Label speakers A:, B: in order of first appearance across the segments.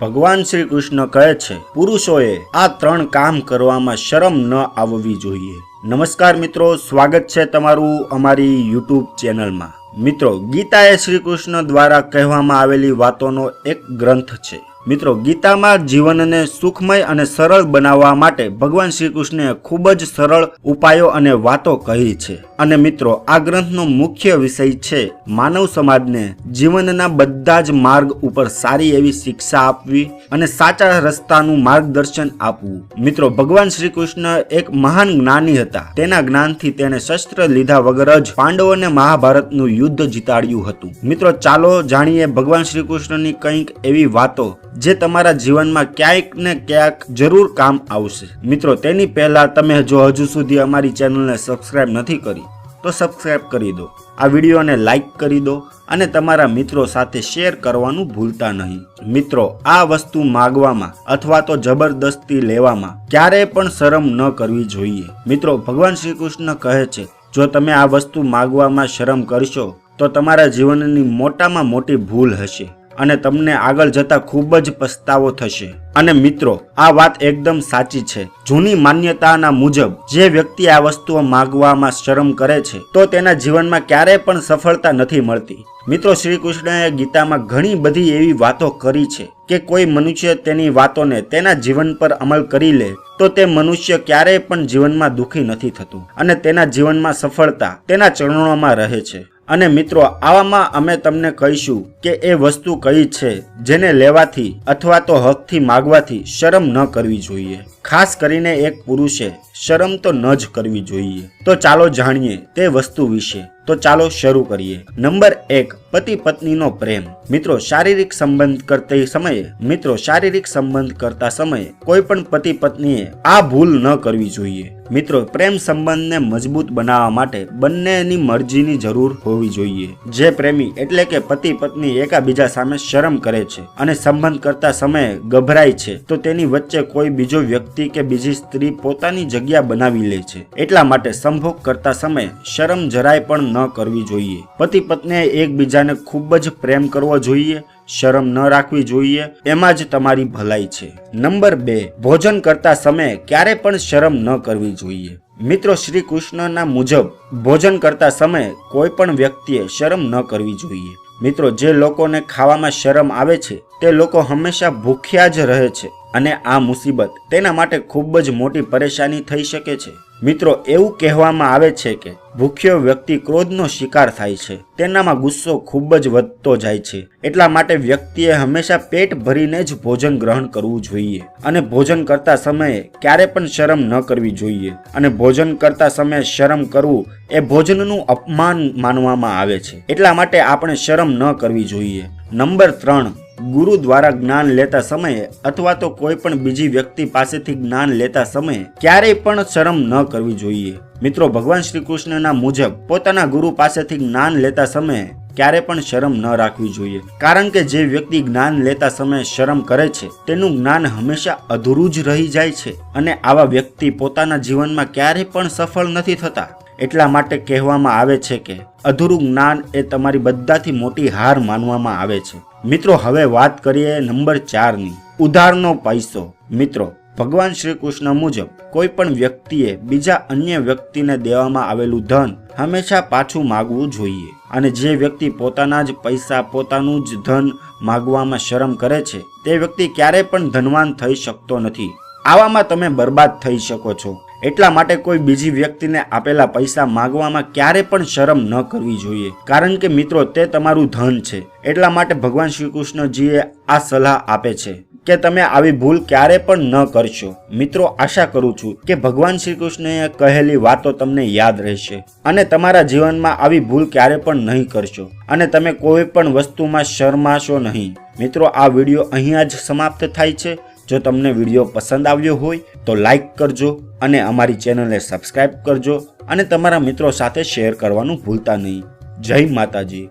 A: ભગવાન શ્રી કૃષ્ણ કહે છે, પુરુષોએ આ ત્રણ કામ કરવામાં શરમ ન આવવી જોઈએ. નમસ્કાર મિત્રો, સ્વાગત છે તમારું અમારી યુટ્યુબ ચેનલમાં. મિત્રો ગીતા એ શ્રી કૃષ્ણ દ્વારા કહેવામાં આવેલી વાતોનો એક ગ્રંથ છે. મિત્રો, ગીતામાં જીવનને સુખમય અને સરળ બનાવવા માટે ભગવાન શ્રી કૃષ્ણે ખૂબ જ સરળ ઉપાયો અને વાતો કહી છે. અને મિત્રો, આ ગ્રંથનો મુખ્ય વિષય છે માનવ સમાજને જીવનના બધા જ માર્ગ ઉપર સારી એવી શિક્ષા આપવી અને સાચા રસ્તાનું માર્ગદર્શન આપવું. મિત્રો, ભગવાન શ્રી કૃષ્ણ એક મહાન જ્ઞાની હતા. તેના જ્ઞાનથી તેણે શસ્ત્ર લીધા વગર જ પાંડવોને મહાભારતનું યુદ્ધ જીતાડ્યું હતું. મિત્રો, ચાલો જાણીએ ભગવાન શ્રી કૃષ્ણની કંઈક એવી વાતો જે તમારા જીવનમાં ક્યાંક ને ક્યાંક જરૂર કામ આવશે. મિત્રો, તેની પહેલા તમે જો હજુ સુધી અમારી ચેનલને સબસ્ક્રાઇબ નથી કરી તો સબસ્ક્રાઈબ કરી દો. આ વિડીયોને લાઇક કરી દો અને તમારા મિત્રો સાથે શેર કરવાનું ભૂલતા નહીં. મિત્રો, આ વસ્તુ માગવામાં અથવા તો જબરદસ્તી લેવામાં ક્યારેય પણ શરમ ન કરવી જોઈએ. મિત્રો, ભગવાન શ્રી કૃષ્ણ કહે છે, જો તમે આ વસ્તુ માગવામાં શરમ કરશો, તો તમારા જીવનની મોટામાં મોટી ભૂલ હશે. અને તમને આગળ જતા ખૂબ જ પસ્તાવો થશે. અને મિત્રો, આ વાત એકદમ સાચી છે. જૂની માન્યતાના મુજબ, જે વ્યક્તિ આ વસ્તુઓ માગવામાં શરમ કરે છે, તો તેના જીવનમાં ક્યારેય પણ સફળતા નથી મળતી. મિત્રો શ્રી કૃષ્ણએ ગીતામાં ઘણી બધી એવી વાતો કરી છે કે કોઈ મનુષ્ય તેની વાતોને તેના જીવન પર અમલ કરી લે, તો તે મનુષ્ય ક્યારેય પણ જીવનમાં દુઃખી નથી થતું અને તેના જીવનમાં સફળતા તેના ચરણોમાં રહે છે. અને મિત્રો, આવામાં અમે તમને કહીશું કે એ વસ્તુ કઈ છે, જેને લેવાથી અથવા તો હકથી માગવાથી શરમ ન કરવી જોઈએ. ખાસ કરીને એક પુરુષે શરમ તો ન જ કરવી જોઈએ. તો ચાલો જાણીએ તે વસ્તુ વિશે. તો ચાલો શરૂ કરીએ. નંબર એક, પતિ પત્નીનો પ્રેમ. મિત્રો, શારીરિક સંબંધ કરતી સમયે, મિત્રો, શારીરિક સંબંધ કરતા સમયે કોઈ પણ પતિ પત્નીએ આ ભૂલ ન કરવી જોઈએ. મિત્રો, પ્રેમ સંબંધને મજબૂત બનાવવા માટે બંનેની મરજીની જરૂર હોવી જોઈએ. જે પ્રેમી એટલે કે પતિ પત્ની એકાબીજા સામે શરમ કરે છે અને સંબંધ કરતા સમયે ગભરાય છે, તો તેની વચ્ચે કોઈ બીજો વ્યક્તિ કે બીજી સ્ત્રી પોતાની જગ્યા બનાવી લે છે. એટલા માટે સંભોગ કરતા સમયે શરમ જરાય પણ ન કરવી જોઈએ. પતિ પત્નીએ એકબીજાને ખૂબ જ પ્રેમ કરવો જોઈએ, શરમ ન રાખવી જોઈએ, એમાં જ તમારી ભલાઈ છે. નંબર બે, ભોજન કરતા સમયે ક્યારે પણ શરમ ન કરવી જોઈએ. મિત્રો, શ્રી કૃષ્ણના મુજબ, ભોજન કરતા સમયે કોઈ પણ વ્યક્તિએ શરમ ન કરવી જોઈએ. મિત્રો, જે લોકોને ખાવામાં શરમ આવે છે, તે લોકો હંમેશા ભૂખ્યા જ રહે છે. અને આ મુસીબત તેના માટે ખૂબ જ મોટી પરેશાની થઈ શકે છે. મિત્રો, એવું કહેવામાં આવે છે કે ભૂખ્યો વ્યક્તિ ક્રોધનો શિકાર થાય છે. તેનામાં ગુસ્સો ખૂબ જ વધતો જાય છે. એટલા માટે વ્યક્તિએ હંમેશા પેટ ભરીને જ ભોજન ગ્રહણ કરવું જોઈએ અને ભોજન કરતા સમયે ક્યારે પણ શરમ ન કરવી જોઈએ અને ભોજન કરતા સમયે શરમ કરવું એ ભોજનનું અપમાન માનવામાં આવે છે. એટલા માટે આપણે શરમ ન કરવી જોઈએ. નંબર ત્રણ ગુરુ દ્વારા જ્ઞાન લેતા સમયે અથવા તો કોઈ પણ બીજી વ્યક્તિ પાસેથી જ્ઞાન લેતા સમયે ક્યારેય પણ શરમ ન કરવી જોઈએ. મિત્રો, ભગવાન શ્રી કૃષ્ણના મુજબ પોતાના ગુરુ પાસેથી જ્ઞાન લેતા સમયે ક્યારે પણ શરમ ન રાખવી જોઈએ. કારણ કે જે વ્યક્તિ જ્ઞાન લેતા સમયે શરમ કરે છે, તેનું જ્ઞાન હંમેશા અધૂરું જ રહી જાય છે અને આવા વ્યક્તિ પોતાના જીવનમાં ક્યારેય પણ સફળ નથી થતા. એટલા માટે કહેવામાં આવે છે કે અધૂરું જ્ઞાન એ તમારી બધાથી મોટી હાર માનવામાં આવે છે. મિત્રો, હવે વાત કરીએ નંબર ચારની. ઉધારનો પૈસો. મિત્રો, ભગવાન શ્રી કૃષ્ણ મુજબ કોઈ પણ વ્યક્તિએ બીજા અન્ય વ્યક્તિને દેવામાં આવેલું ધન હંમેશા પાછું માગવું જોઈએ અને જે વ્યક્તિ પોતાના જ પૈસા, પોતાનું જ ધન માગવામાં શરમ કરે છે, તે વ્યક્તિ ક્યારેય પણ ધનવાન થઈ શકતો નથી. આવામાં તમે બરબાદ થઈ શકો છો. એટલા માટે કોઈ બીજી વ્યક્તિને આપેલા પૈસા માગવામાં ક્યારે પણ શરમ ન કરવી જોઈએ. કારણ કે મિત્રો, તે તમારું ધન છે. એટલા માટે ભગવાન શ્રી કૃષ્ણજીએ આ સલાહ આપે છે કે તમે આવી ભૂલ ક્યારે પણ ન કરશો. મિત્રો, આશા કરું છું કે ભગવાન શ્રી કૃષ્ણએ કહેલી વાતો તમને યાદ રહેશે અને તમારા જીવનમાં આવી ભૂલ ક્યારે પણ નહીં કરશો અને તમે કોઈ પણ વસ્તુમાં શરમાશો નહીં. મિત્રો, આ વીડિયો અહીંયા જ સમાપ્ત થાય છે. જો તમને વીડિયો પસંદ આવ્યો હોય, તો લાઈક કરજો અને અમારી ચેનલને સબસ્ક્રાઈબ કરજો અને તમારા મિત્રો સાથે શેર કરવાનું ભૂલતા નહીં. જય માતાજી.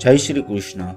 A: જય શ્રી કૃષ્ણ.